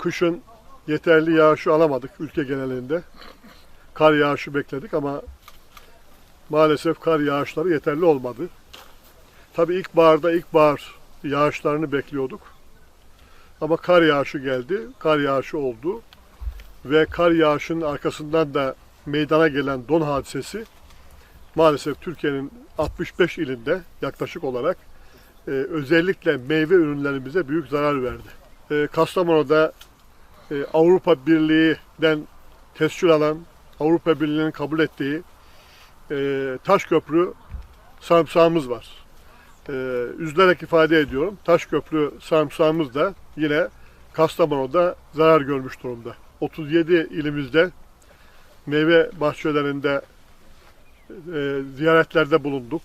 Kışın yeterli yağışı alamadık ülke genelinde. Kar yağışı bekledik ama maalesef kar yağışları yeterli olmadı. Tabii ilkbaharda ilkbahar yağışlarını bekliyorduk. Ama kar yağışı geldi, kar yağışı oldu ve kar yağışının arkasından da meydana gelen don hadisesi maalesef Türkiye'nin 65 ilinde yaklaşık olarak e, özellikle meyve ürünlerimize büyük zarar verdi. E, Kastamonu'da e, Avrupa Birliği'den tescil alan, Avrupa Birliği'nin kabul ettiği e, Taşköprü sarımsağımız var. E, üzülerek ifade ediyorum. Taşköprü sarımsağımız da yine Kastamonu'da zarar görmüş durumda. 37 ilimizde meyve bahçelerinde e, ziyaretlerde bulunduk.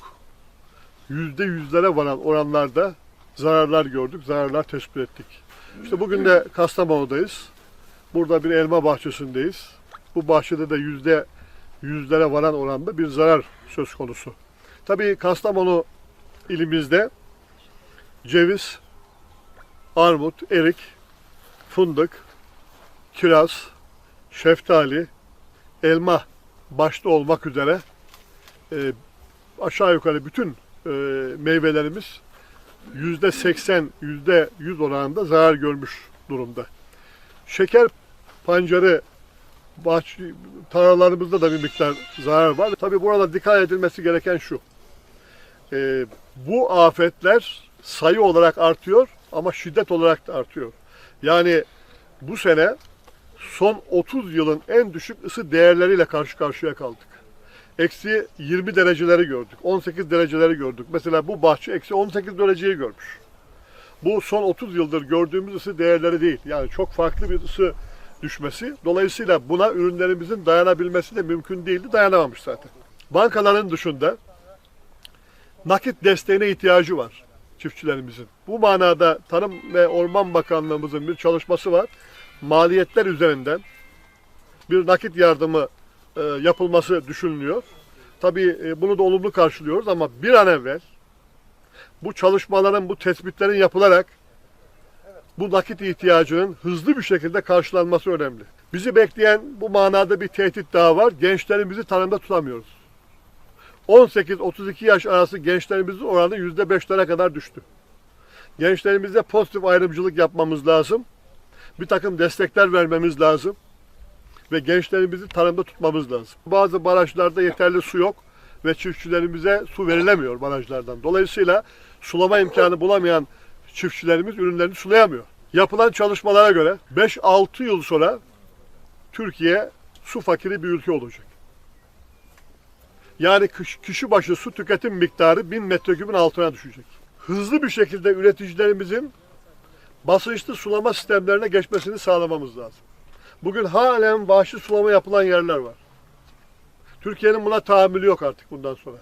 Yüzde yüzlere varan oranlarda zararlar gördük, zararlar tespit ettik. İşte bugün de Kastamonu'dayız. Burada bir elma bahçesindeyiz. Bu bahçede de yüzde yüzlere varan oranda bir zarar söz konusu. Tabii Kastamonu ilimizde ceviz, armut, erik, fındık, kiraz, şeftali, elma başta olmak üzere e, aşağı yukarı bütün e, meyvelerimiz yüzde 80, yüzde 100 oranında zarar görmüş durumda. Şeker pancarı bahçe, tarlalarımızda da bir miktar zarar var. Tabii burada dikkat edilmesi gereken şu. E, bu afetler sayı olarak artıyor ama şiddet olarak da artıyor. Yani bu sene son 30 yılın en düşük ısı değerleriyle karşı karşıya kaldık. Eksi 20 dereceleri gördük. 18 dereceleri gördük. Mesela bu bahçe eksi 18 dereceyi görmüş. Bu son 30 yıldır gördüğümüz ısı değerleri değil. Yani çok farklı bir ısı düşmesi. Dolayısıyla buna ürünlerimizin dayanabilmesi de mümkün değildi. Dayanamamış zaten. Bankaların dışında nakit desteğine ihtiyacı var çiftçilerimizin. Bu manada Tarım ve Orman Bakanlığımızın bir çalışması var. Maliyetler üzerinden bir nakit yardımı e, yapılması düşünülüyor. Tabii e, bunu da olumlu karşılıyoruz ama bir an evvel bu çalışmaların, bu tespitlerin yapılarak bu nakit ihtiyacının hızlı bir şekilde karşılanması önemli. Bizi bekleyen bu manada bir tehdit daha var. Gençlerimizi tarımda tutamıyoruz. 18-32 yaş arası gençlerimizin oranı %5'lere kadar düştü. Gençlerimize pozitif ayrımcılık yapmamız lazım. Bir takım destekler vermemiz lazım. Ve gençlerimizi tarımda tutmamız lazım. Bazı barajlarda yeterli su yok ve çiftçilerimize su verilemiyor barajlardan. Dolayısıyla sulama imkanı bulamayan çiftçilerimiz ürünlerini sulayamıyor. Yapılan çalışmalara göre 5-6 yıl sonra Türkiye su fakiri bir ülke olacak. Yani kişi başı su tüketim miktarı 1000 metreküpün altına düşecek. Hızlı bir şekilde üreticilerimizin basınçlı sulama sistemlerine geçmesini sağlamamız lazım. Bugün halen vahşi sulama yapılan yerler var. Türkiye'nin buna tahammülü yok artık bundan sonra.